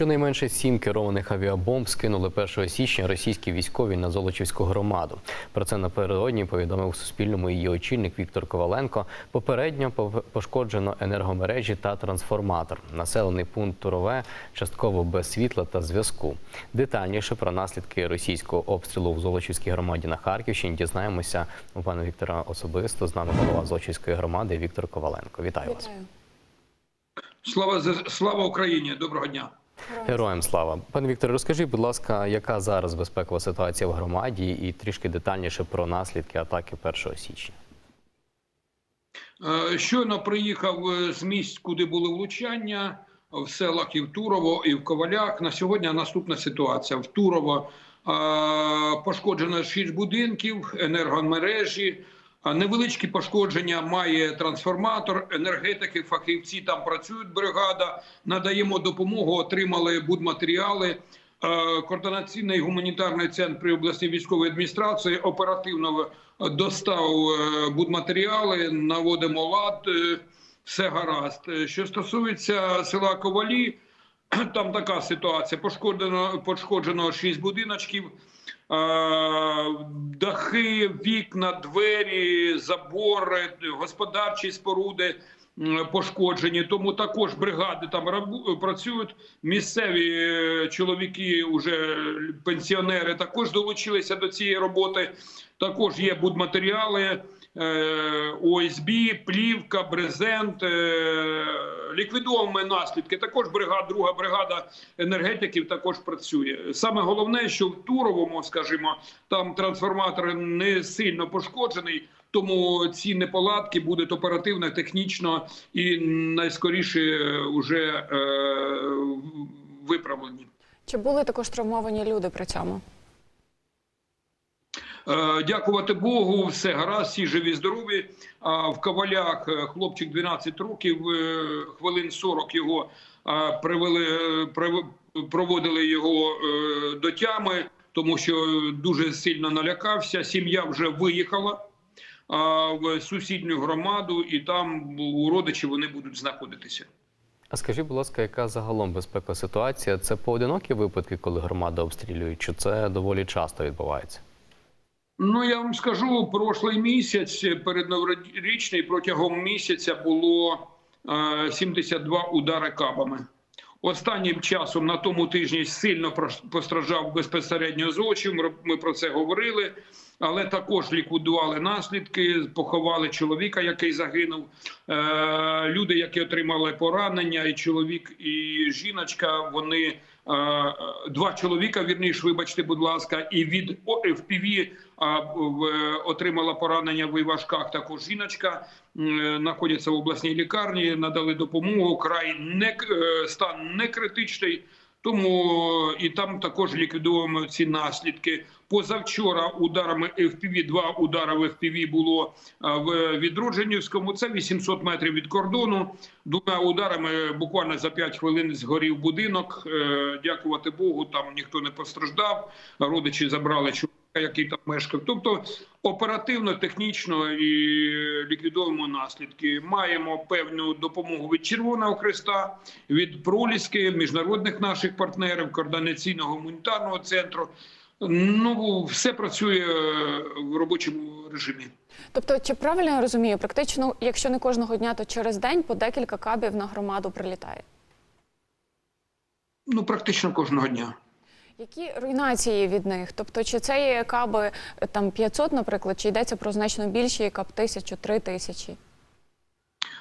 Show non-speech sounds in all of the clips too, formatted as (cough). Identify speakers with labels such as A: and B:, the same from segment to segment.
A: Щонайменше сім керованих авіабомб скинули 1 січня російські військові на Золочівську громаду. Про це напередодні повідомив Суспільному її очільник Віктор Коваленко. Попередньо пошкоджено енергомережі та трансформатор. Населений пункт Турове частково без світла та зв'язку. Детальніше про наслідки російського обстрілу в Золочівській громаді на Харківщині дізнаємося у пана Віктора особисто. З нами голова Золочівської громади Віктор Коваленко. Вітаю вас.
B: Слава слава Україні! Доброго дня.
A: Героям слава. Пане Вікторе, розкажіть, будь ласка, яка зараз безпекова ситуація в громаді і трішки детальніше про наслідки атаки 1 січня.
B: Е, Щойно приїхав е, з місць, куди були влучання в селах і в Турово, і в Ковалях. На сьогодні наступна ситуація. В Турово е, пошкоджено 6 будинків, енергомережі. Невеличкі пошкодження має трансформатор, енергетики, фахівці там працюють. Бригада надаємо допомогу, отримали будматеріали. Е, Координаційний гуманітарний центр при обласній військовій адміністрації оперативно достав е, будматеріали, наводимо лад, е, все гаразд. Е, Що стосується села Ковалі, (clears throat) там така ситуація: пошкоджено пошкоджено 6 будиночків. Дахи, вікна, двері, забори, господарчі споруди пошкоджені. Тому також бригади там працюють. Місцеві е, чоловіки, уже пенсіонери, також долучилися до цієї роботи. Також є будматеріали, ОСБ, плівка, брезент, е, ліквідовуємо наслідки. Також бригада, друга бригада енергетиків також працює. Саме головне, що в Туровому, скажімо, там трансформатор не сильно пошкоджений. Тому ці неполадки будуть оперативно, технічно і найскоріше вже е, виправлені.
C: Чи були також травмовані люди при цьому?
B: Е, Дякувати Богу, все гаразд, всі живі, здорові. А в ковалях е, хлопчик 12 років, е, хвилин 40 його привели, проводили його до тями, тому що дуже сильно налякався. Сім'я вже виїхала в сусідню громаду, і там у родичів вони будуть знаходитися.
A: А скажіть, будь ласка, яка загалом безпекова ситуація? Це поодинокі випадки, коли громади обстрілюють, чи це доволі часто відбувається?
B: Ну я вам скажу, прошлий місяць перед новорічний протягом місяця було е, 72 удари кабами. Останнім часом на тому тижні сильно постраждав безпосередньо злочин. очі. Ми про це говорили, але також ліквідували наслідки, поховали чоловіка, який загинув. Е, люди, які отримали поранення, і чоловік, і жіночка. Вони е, два чоловіка, вірніше, вибачте, будь ласка, і від О- FPV а, в- отримала поранення в Івашках. Також жіночка знаходяться в обласній лікарні. Надали допомогу. Край не е, стан не критичний. Тому і там також ліквідуємо ці наслідки. Позавчора ударами FPV, два удари в FPV було в Відродженівському. Це 800 метрів від кордону. Двома ударами буквально за 5 хвилин згорів будинок. Е, Дякувати Богу, там ніхто не постраждав. Родичі забрали чоловіка, який там мешкав. Тобто оперативно, технічно і ліквідуємо наслідки. Маємо певну допомогу від Червоного Христа, від Проліски, міжнародних наших партнерів, координаційного гуманітарного центру. Ну, все працює е, в робочому режимі.
C: Тобто, чи правильно я розумію, практично, якщо не кожного дня, то через день по декілька кабів на громаду прилітає?
B: Ну, практично кожного дня.
C: Які руйнації від них? Тобто, чи це є каби е, там 500, наприклад, чи йдеться про значно більші каб тисячу, три тисячі?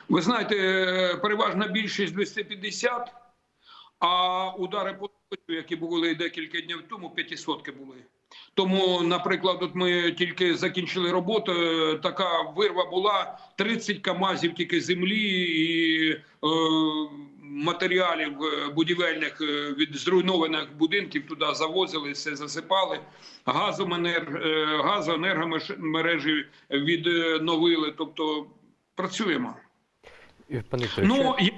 B: Ви знаєте, е, переважна більшість 250, а удари по які були декілька днів тому, 500 були. Тому, наприклад, от ми тільки закінчили роботу. е, Така вирва була 30 камазів тільки землі і е, матеріалів е, будівельних е, від зруйнованих будинків туди завозили, все засипали. Газоменер, газоенергомережі відновили. Тобто працюємо.
A: Пане
B: Ну я-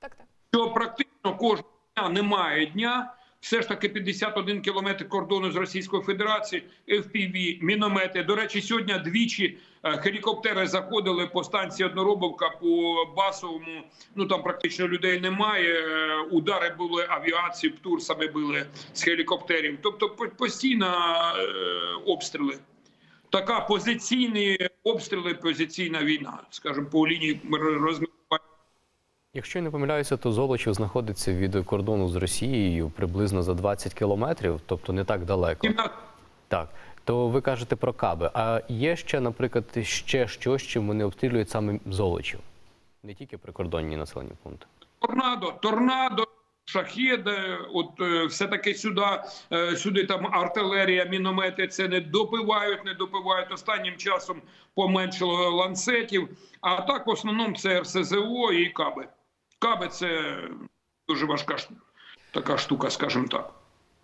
C: Так, так.
B: що практично кожного дня немає дня. Все ж таки 51 кілометр кордону з Російською Федерацією, FPV, міномети. До речі, сьогодні двічі е, гелікоптери заходили по станції Одноробовка по басовому. Ну там практично людей немає. Е, Удари були авіації, птурсами били з гелікоптерів. Тобто по- постійно е, обстріли. Така позиційні обстріли, позиційна війна, скажімо, по лінії розмежування.
A: Якщо я не помиляюся, то Золочів знаходиться від кордону з Росією приблизно за 20 кілометрів, тобто не так далеко. Так, то ви кажете про каби. А є ще, наприклад, ще щось, чим вони обстрілюють саме Золочів, не тільки прикордонні населені пункти.
B: Торнадо, торнадо, шахеди, от е, все таки сюди, е, сюди там артилерія, міномети це не допивають, не допивають. Останнім часом поменшило ланцетів. А так в основному це РСЗО і каби. Каби це дуже важка така штука, скажімо так.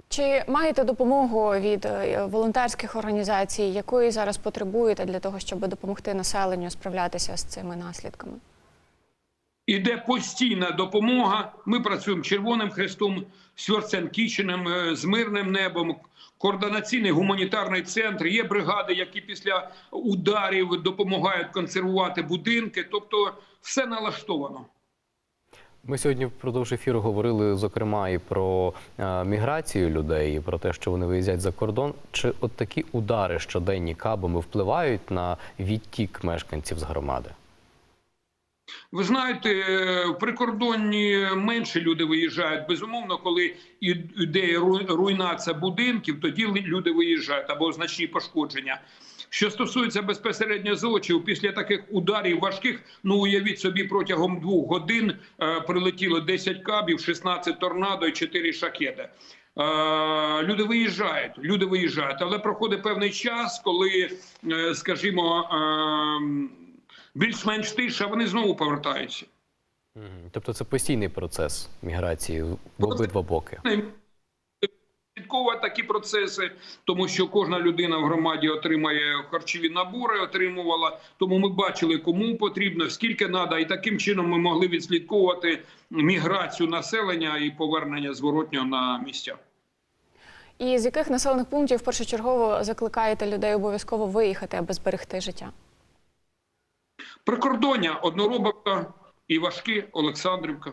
C: Чи маєте допомогу від е, волонтерських організацій, якої зараз потребуєте для того, щоб допомогти населенню справлятися з цими наслідками?
B: Іде постійна допомога. Ми працюємо Червоним Хрестом, Сьорцем Кіченем, е, з мирним небом. Координаційний гуманітарний центр. Є бригади, які після ударів допомагають консервувати будинки. Тобто, все налаштовано.
A: Ми сьогодні впродовж ефіру говорили зокрема і про е, міграцію людей, і про те, що вони виїздять за кордон. Чи от такі удари щоденні кабами впливають на відтік мешканців з громади?
B: Ви знаєте, в прикордонні менше люди виїжджають. Безумовно, коли йде ру- руйнація будинків, тоді люди виїжджають або значні пошкодження. Що стосується безпосередньо злочинів, після таких ударів важких, ну уявіть собі, протягом двох годин е, прилетіло 10 кабів, 16 торнадо і 4 шахеди. Е, люди виїжджають, люди виїжджають, але проходить певний час, коли, е, скажімо, е, більш-менш тиша, вони знову повертаються.
A: Тобто це постійний процес міграції в обидва боки.
B: Слідковувати такі процеси, тому що кожна людина в громаді отримає харчові набори, отримувала. Тому ми бачили, кому потрібно, скільки треба, і таким чином ми могли відслідковувати міграцію населення і повернення зворотнього на місця.
C: І з яких населених пунктів першочергово закликаєте людей обов'язково виїхати, аби зберегти життя?
B: Прикордоння одноробовка, Івашки, Олександрівка.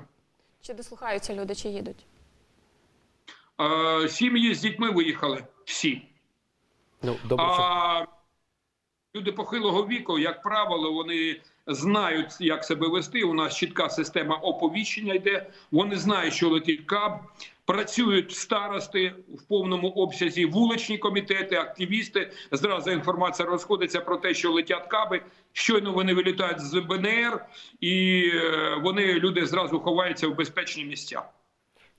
C: Чи дослухаються люди, чи їдуть?
B: Сім'ї з дітьми виїхали всі.
A: Ну добре,
B: А люди похилого віку, як правило, вони знають, як себе вести. У нас чітка система оповіщення йде. Вони знають, що летить каб. Працюють старости в повному обсязі, вуличні комітети, активісти. Зразу інформація розходиться про те, що летять каби. Щойно вони вилітають з БНР, і е, вони люди зразу ховаються в безпечні місця.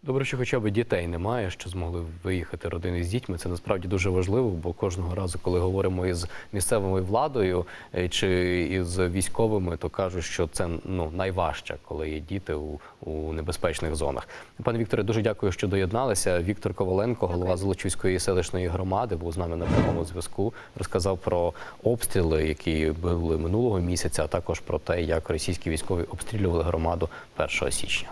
A: Добре, що хоча б дітей немає, що змогли виїхати родини з дітьми. Це насправді дуже важливо, бо кожного разу, коли говоримо із місцевою владою е, чи із військовими, то кажуть, що це ну найважче, коли є діти у, у небезпечних зонах. Пане Вікторе, дуже дякую, що доєдналися. Віктор Коваленко, голова Золочівської селищної громади, був з нами на прямому зв'язку. Розказав про обстріли, які були минулого місяця, а також про те, як російські військові обстрілювали громаду 1 січня.